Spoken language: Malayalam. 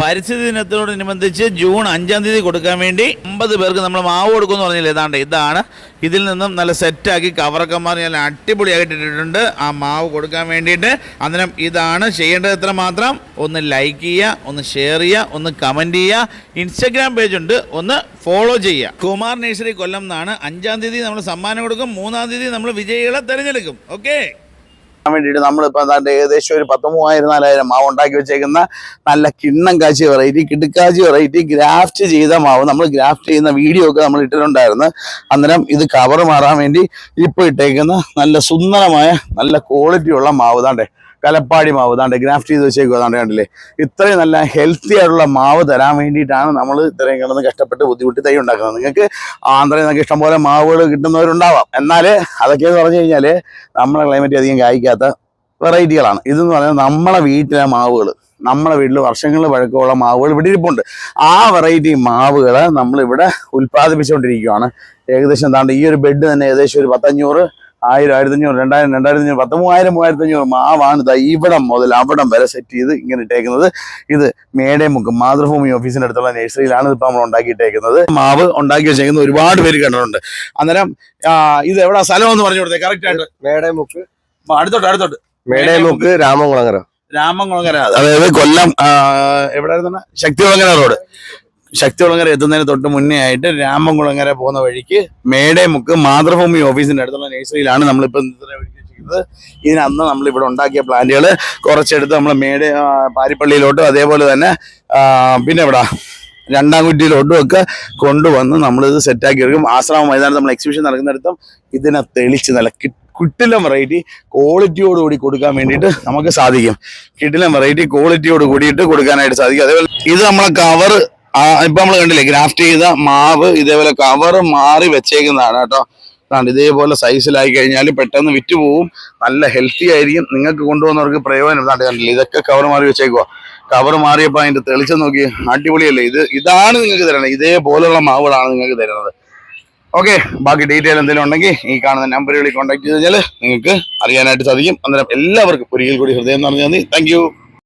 പരിസ്ഥിതി ദിനത്തോടനുബന്ധിച്ച് ജൂൺ അഞ്ചാം തീയതി കൊടുക്കാൻ വേണ്ടി അമ്പത് പേർക്ക് നമ്മൾ മാവ് കൊടുക്കുമെന്ന് പറഞ്ഞില്ല? ഏതാണ്ട് ഇതാണ്. ഇതിൽ നിന്നും നല്ല സെറ്റാക്കി കവറൊക്കെ മാറി നല്ല അടിപൊളിയായിട്ട് ഇട്ടിട്ടുണ്ട്. ആ മാവ് കൊടുക്കാൻ വേണ്ടിയിട്ട് അന്നേരം ഇതാണ്. ചെയ്യേണ്ടത് എത്ര മാത്രം? ഒന്ന് ലൈക്ക് ചെയ്യുക ഒന്ന് ഷെയർ ചെയ്യുക ഒന്ന് കമന്റ് ചെയ്യുക. ഇൻസ്റ്റഗ്രാം പേജ് ഉണ്ട്. ഒന്ന് ഫോളോ ചെയ്യുക. കുമാർ നേഴ്സറി കൊല്ലം എന്നാണ്. അഞ്ചാം തീയതി നമ്മൾ സമ്മാനം കൊടുക്കും. മൂന്നാം തീയതി നമ്മൾ വിജയികളെ തിരഞ്ഞെടുക്കും. ഓക്കെ വേണ്ടിയിട്ട് നമ്മളിപ്പോൾ അതിന്റെ ഏകദേശം ഒരു പത്ത് മൂവായിരം നാലായിരം മാവ് ഉണ്ടാക്കി വെച്ചേക്കുന്ന നല്ല കിണ്ണം കാച്ചി വെറൈറ്റി കിടുക്കാച്ചി വെറൈറ്റി ഗ്രാഫ്റ്റ് ചെയ്ത മാവ് നമ്മൾ ഗ്രാഫ്റ്റ് ചെയ്യുന്ന വീഡിയോ ഒക്കെ നമ്മൾ ഇട്ടിട്ടുണ്ടായിരുന്നു. അന്നേരം ഇത് കവർ മാറാൻ വേണ്ടി ഇപ്പോൾ ഇട്ടേക്കുന്ന നല്ല സുന്ദരമായ നല്ല ക്വാളിറ്റിയുള്ള മാവ് താണ്ടേ കലപ്പാടി മാവ്. താണ്ടേ ഗ്രാഫ്റ്റ് ചെയ്ത് വെച്ചേക്കുക താണ്ടേ കണ്ടില്ലേ? ഇത്രയും നല്ല ഹെൽത്തി ആയിട്ടുള്ള മാവ് തരാൻ വേണ്ടിയിട്ടാണ് നമ്മൾ ഇത്രയും കിടന്ന് കഷ്ടപ്പെട്ട് ബുദ്ധിമുട്ടി തൈ ഉണ്ടാക്കുന്നത്. നിങ്ങൾക്ക് ആന്ധ്രയിൽ നിന്നൊക്കെ ഇഷ്ടംപോലെ മാവുകൾ കിട്ടുന്നവരുണ്ടാവാം. എന്നാൽ അതൊക്കെ എന്ന് പറഞ്ഞു കഴിഞ്ഞാൽ നമ്മുടെ ക്ലൈമറ്റ് അധികം കായ്ക്കാത്ത വെറൈറ്റികളാണ്. ഇതെന്ന് പറയുന്നത് നമ്മളെ വീട്ടിലെ മാവുകൾ നമ്മളെ വീട്ടിൽ വർഷങ്ങൾ പഴക്കമുള്ള മാവുകൾ ഇവിടെ ഇരിപ്പുണ്ട്. ആ വെറൈറ്റി മാവുകൾ നമ്മളിവിടെ ഉൽപ്പാദിപ്പിച്ചുകൊണ്ടിരിക്കുകയാണ് ഏകദേശം എന്താണ്ട് ഈ ഒരു ബെഡ് തന്നെ ഏകദേശം ഒരു പത്തഞ്ഞൂറ് ആയിരം ആയിരത്തി അഞ്ഞൂറ് രണ്ടായിരം രണ്ടായിരത്തി അഞ്ഞൂറ് പത്ത് മൂവായിരം മൂവായിരത്തി അഞ്ഞൂറ് മാവാണ് ഇതാ ഇവിടം മുതൽ അവിടം വരെ സെറ്റ് ചെയ്ത് ഇങ്ങനെ ഇട്ടേക്കുന്നത്. ഇത് മേടേമുക്ക് മാതൃഭൂമി ഓഫീസിന്റെ അടുത്തുള്ള നഴ്സറിയിലാണ് ഇപ്പം നമ്മൾ ഉണ്ടാക്കിയിട്ടേക്കുന്നത്. മാവ് ഉണ്ടാക്കി വെച്ചേക്കുന്ന ഒരുപാട് പേര് കണ്ടിട്ടുണ്ട്. അന്നേരം ഇത് എവിടെ? സ്ഥലം എന്ന് പറഞ്ഞു കൊടുത്തേ കറക്റ്റ് ആയിട്ട്. മേടേമുക്ക് അടുത്തോട്ട് അടുത്തോട്ട്. മേടേമുക്ക് രാമകുളങ്ങര രാമംകുളങ്ങര അതായത് കൊല്ലം എവിടെ ശക്തി ശക്തികുളങ്ങര റോഡ്. ശക്തികുളങ്ങര എത്തുന്നതിന് തൊട്ട് മുന്നേ ആയിട്ട് രാമൻകുളങ്ങര പോകുന്ന വഴിക്ക് മേടേമുക്ക് മാതൃഭൂമി ഓഫീസിന്റെ അടുത്തുള്ള നഴ്സറിയിലാണ് നമ്മളിപ്പോൾ ചെയ്യുന്നത് ഇതിന് നമ്മൾ ഇവിടെ ഉണ്ടാക്കിയ പ്ലാന്റുകൾ കുറച്ചെടുത്ത് നമ്മൾ മേടേ പാരിപ്പള്ളിയിലോട്ടും അതേപോലെ തന്നെ പിന്നെ എവിടാ രണ്ടാം കുറ്റിയിലോട്ടും ഒക്കെ കൊണ്ടുവന്ന് നമ്മളിത് സെറ്റാക്കി എടുക്കും. ആശ്രമ മൈതാനത്ത് നമ്മൾ എക്സിബിഷൻ നടക്കുന്നിടത്തും ഇതിനെ തെളിച്ച് നല്ല കിട്ടിലം വെറൈറ്റി ക്വാളിറ്റിയോട് കൂടി കൊടുക്കാൻ വേണ്ടിയിട്ട് നമുക്ക് സാധിക്കും. കിട്ടിലം വെറൈറ്റി ക്വാളിറ്റിയോട് കൂടിയിട്ട് കൊടുക്കാനായിട്ട് സാധിക്കും. അതേപോലെ ഇത് നമ്മളെ കവർ ഇപ്പൊ നമ്മൾ കണ്ടില്ലേ ഗ്രാഫ്റ്റ് ചെയ്ത മാവ് ഇതേപോലെ കവർ മാറി വെച്ചേക്കുന്നതാണ് കേട്ടോ. അതാണ് ഇതേപോലെ സൈസിലായി കഴിഞ്ഞാൽ പെട്ടെന്ന് വിറ്റ് പോവും. നല്ല ഹെൽത്തി ആയിരിക്കും. നിങ്ങൾക്ക് കൊണ്ടുപോകുന്നവർക്ക് പ്രയോജനം. ഇതാണ്ട് കണ്ടില്ലേ ഇതൊക്കെ കവർ മാറി വെച്ചേക്കുക കവർ മാറിയപ്പോൾ അതിന്റെ തെളിച്ചം നോക്കി അടിപൊളിയല്ലേ? ഇത് ഇതാണ് നിങ്ങൾക്ക് തരുന്നത്. ഇതേപോലുള്ള മാവുകളാണ് നിങ്ങൾക്ക് തരുന്നത്. ഓക്കെ ബാക്കി ഡീറ്റെയിൽ എന്തെങ്കിലും ഉണ്ടെങ്കിൽ ഈ കാണുന്ന നമ്പറുകളിൽ കോൺടാക്ട് ചെയ്ത് കഴിഞ്ഞാൽ നിങ്ങൾക്ക് അറിയാനായിട്ട് സാധിക്കും. അന്നേരം എല്ലാവർക്കും ഒരിക്കൽ കൂടി ഹൃദയം നിറഞ്ഞു നന്ദി. താങ്ക്